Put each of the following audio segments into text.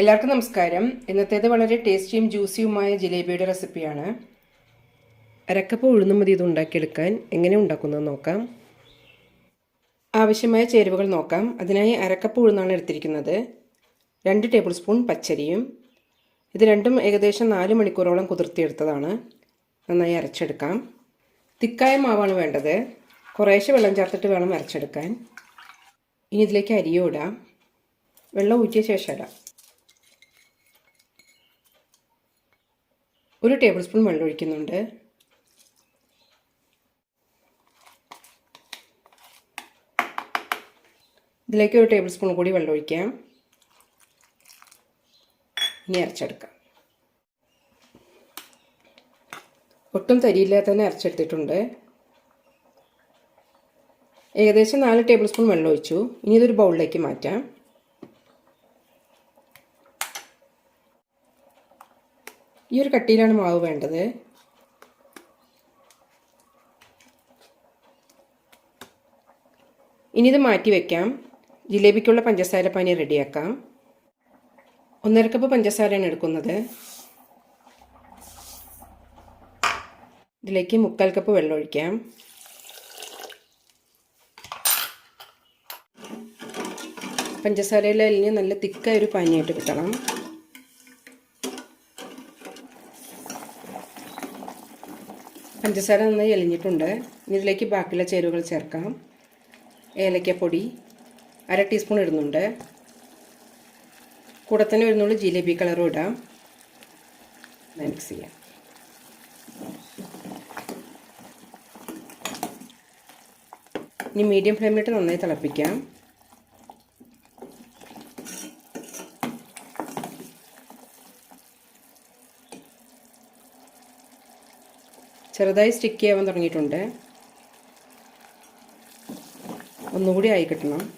എല്ലാവർക്കും നമസ്കാരം. ഇന്നത്തേത് വളരെ ടേസ്റ്റിയും ജ്യൂസിയുമായ ജിലേബിയുടെ റെസിപ്പിയാണ്. അരക്കപ്പ് ഉഴുന്ന് മതി ഇത് ഉണ്ടാക്കിയെടുക്കാൻ എങ്ങനെ ഉണ്ടാക്കുന്നത് നോക്കാം. ആവശ്യമായ ചേരുവകൾ നോക്കാം. അതിനായി അരക്കപ്പ് ഉഴുന്നാണ് എടുത്തിരിക്കുന്നത്. രണ്ട് ടേബിൾ സ്പൂൺ പച്ചരിയും. ഇത് രണ്ടും ഏകദേശം നാല് മണിക്കൂറോളം കുതിർത്തിയെടുത്തതാണ്. നന്നായി അരച്ചെടുക്കാം. തിക്കായ മാവാണ് വേണ്ടത്. കുറേശ്ശെ വെള്ളം ചേർത്തിട്ട് വേണം അരച്ചെടുക്കാൻ. ഇനി ഇതിലേക്ക് അരിയും ഇടാം വെള്ളം ഊറ്റിയ ശേഷം ഇടാം. ഒരു ടേബിൾ സ്പൂൺ വെള്ളം ഒഴിക്കുന്നുണ്ട്. ഇതിലേക്ക് ഒരു ടേബിൾ സ്പൂൺ കൂടി വെള്ളം ഒഴിക്കാം. ഇനി അരച്ചെടുക്കാം. ഒട്ടും തരിയില്ലാതെ തന്നെ അരച്ചെടുത്തിട്ടുണ്ട്. ഏകദേശം നാല് ടേബിൾ സ്പൂൺ വെള്ളം ഒഴിച്ചു. ഇനി ഇതൊരു ബൗളിലേക്ക് മാറ്റാം. ഈ ഒരു കട്ടിയിലാണ് മാവ് വേണ്ടത്. ഇനി ഇത് മാറ്റി വെക്കാം. ജിലേബിക്കുള്ള പഞ്ചസാര പാനി റെഡിയാക്കാം. ഒന്നര കപ്പ് പഞ്ചസാരയാണ് എടുക്കുന്നത്. ഇതിലേക്ക് മുക്കാൽ കപ്പ് വെള്ളം ഒഴിക്കാം. പഞ്ചസാരയിൽ അലിഞ്ഞ് നല്ല തിക്കായ ഒരു പാനിയായിട്ട് കിട്ടണം. പഞ്ചസാര നന്നായി എലിഞ്ഞിട്ടുണ്ട് ഇതിലേക്ക് ബാക്കിയുള്ള ചേരുവകൾ ചേർക്കാം. ഏലക്കപ്പൊടി അര ടീസ്പൂൺ ഇടുന്നുണ്ട്. കൂടെ തന്നെ വരുന്നുള്ളൂ ജിലേബി കളറും ഇടാം. മിക്സ് ചെയ്യാം. ഇനി മീഡിയം ഫ്ലെയിമിലിട്ട് നന്നായി തിളപ്പിക്കാം. ചെറുതായി സ്റ്റിക്ക് ചെയ്യാൻ തുടങ്ങിയിട്ടുണ്ട്. ഒന്നുകൂടി ആയി കിട്ടണം.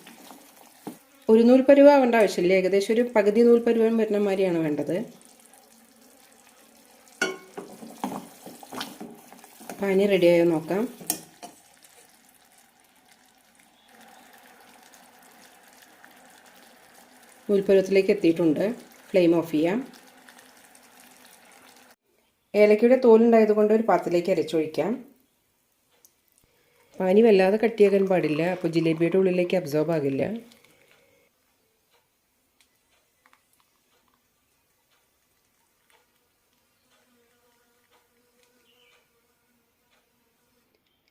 ഒരു നൂൽ ആവേണ്ട ആവശ്യമില്ല. ഏകദേശം ഒരു പകുതി നൂൽ വരുന്ന മാതിരിയാണ് വേണ്ടത്. പാനി റെഡിയായോ നോക്കാം. നൂൽപ്പരുവത്തിലേക്ക് എത്തിയിട്ടുണ്ട്. ഫ്ലെയിം ഓഫ് ചെയ്യാം. ഏലക്കയുടെ തോലുണ്ടായതുകൊണ്ട് ഒരു പാത്രത്തിലേക്ക് അരച്ചൊഴിക്കാം. പാനി വല്ലാതെ കട്ടിയാക്കാൻ പാടില്ല. അപ്പോൾ ജിലേബിയുടെ ഉള്ളിലേക്ക് അബ്സോർബ് ആകില്ല.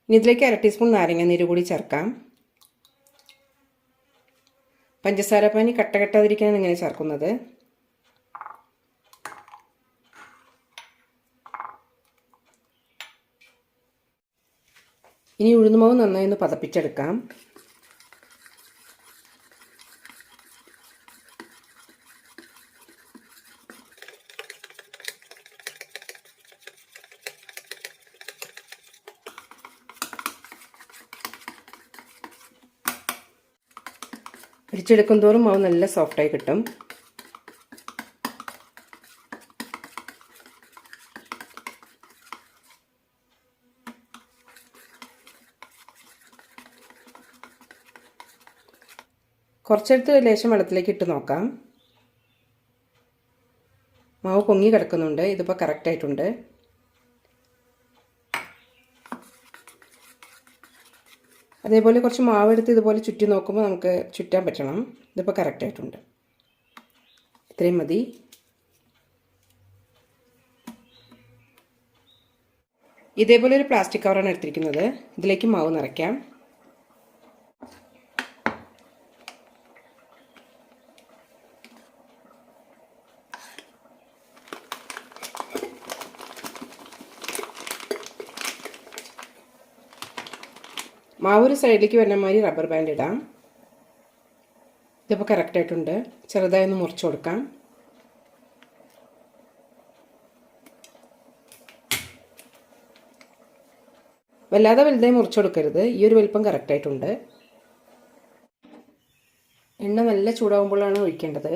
ഇനി ഇതിലേക്ക് അര ടീസ്പൂൺ നാരങ്ങ നീര് കൂടി ചേർക്കാം. പഞ്ചസാര പാനി കട്ട കെട്ടാതിരിക്കാനാണ് ഇങ്ങനെ ചേർക്കുന്നത്. ഇനി ഉഴുന്നുമാവ് നന്നായി ഒന്ന് പതപ്പിച്ചെടുക്കാം. പിടിച്ചെടുക്കും തോറും മാവ് നല്ല സോഫ്റ്റായി കിട്ടും. കുറച്ചെടുത്ത് ലേശം വെള്ളത്തിലേക്ക് ഇട്ട് നോക്കാം. മാവ് പൊങ്ങി കിടക്കുന്നുണ്ട്. ഇതിപ്പോൾ കറക്റ്റായിട്ടുണ്ട് അതേപോലെ കുറച്ച് മാവ് എടുത്ത് ഇതുപോലെ ചുറ്റി നോക്കുമ്പോൾ നമുക്ക് ചുറ്റാൻ പറ്റണം. ഇതിപ്പോൾ കറക്റ്റായിട്ടുണ്ട് ഇത്രയും മതി. ഇതേപോലെ ഒരു പ്ലാസ്റ്റിക് കവറാണ് എടുത്തിരിക്കുന്നത്. ഇതിലേക്ക് മാവ് നിറയ്ക്കാം. മാവ് ഒരു സൈഡിലേക്ക് വരുന്ന മാതിരി റബ്ബർ ബാൻഡ് ഇടാം. ഇതിപ്പോൾ കറക്റ്റായിട്ടുണ്ട് ചെറുതായി ഒന്ന് മുറിച്ച് കൊടുക്കാം. വല്ലാതെ വലുതായി മുറിച്ച് കൊടുക്കരുത്. ഈ ഒരു വലിപ്പം കറക്റ്റായിട്ടുണ്ട് എണ്ണ നല്ല ചൂടാകുമ്പോഴാണ് ഒഴിക്കേണ്ടത്.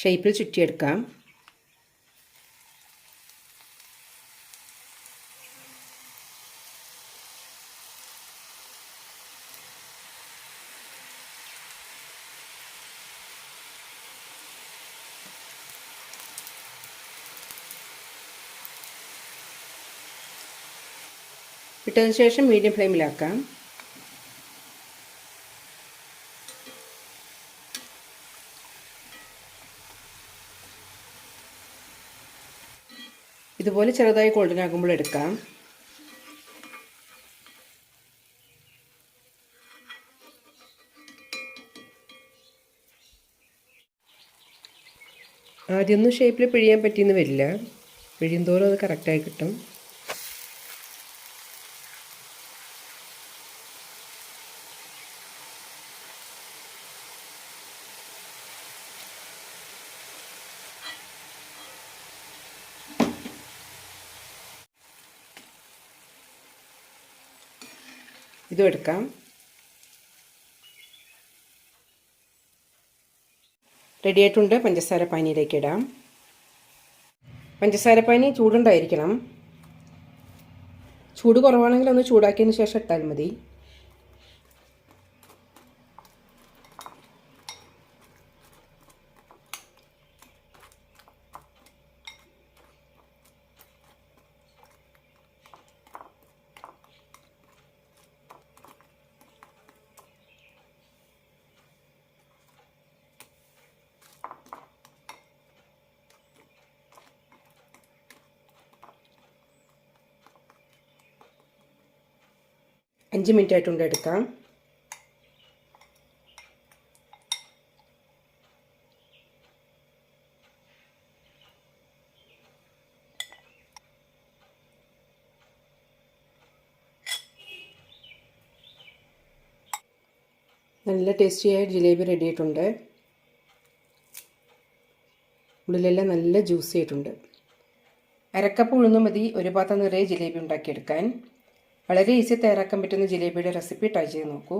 ഷേപ്പിൽ ചുറ്റിയെടുക്കാം. ഇട്ടതിന് ശേഷം മീഡിയം ഫ്ലെയിമിലാക്കാം ഇതുപോലെ ചെറുതായി ഗോൾഡൻ ആകുമ്പോൾ എടുക്കാം. ആദ്യമൊന്നും ഷേപ്പിൽ പിഴിയാൻ പറ്റിയെന്ന് വരില്ല. പിഴിയും തോറും അത് കറക്റ്റായി കിട്ടും. ഇതും എടുക്കാം. റെഡി ആയിട്ടുണ്ട്. പഞ്ചസാര പാനിയിലേക്ക് ഇടാം. പഞ്ചസാര പാനി ചൂടുണ്ടായിരിക്കണം. ചൂട് കുറവാണെങ്കിൽ ഒന്ന് ചൂടാക്കിയതിന് ശേഷം ഇട്ടാൽ മതി. അഞ്ച് മിനിറ്റ് ആയിട്ടുണ്ട് എടുക്കാം. നല്ല ടേസ്റ്റിയായ ജിലേബി റെഡി ആയിട്ടുണ്ട്. ഉള്ളിലെല്ലാം നല്ല ജ്യൂസി ആയിട്ടുണ്ട്. അരക്കപ്പ് ഉഴുന്നു മതി ഒരു പാത്രം നിറയെ ജിലേബി ഉണ്ടാക്കിയെടുക്കാൻ. വളരെ ഈസി തയ്യാറാക്കാൻ പറ്റുന്ന ജിലേബിയുടെ റെസിപ്പി ട്രൈ ചെയ്ത് നോക്കൂ.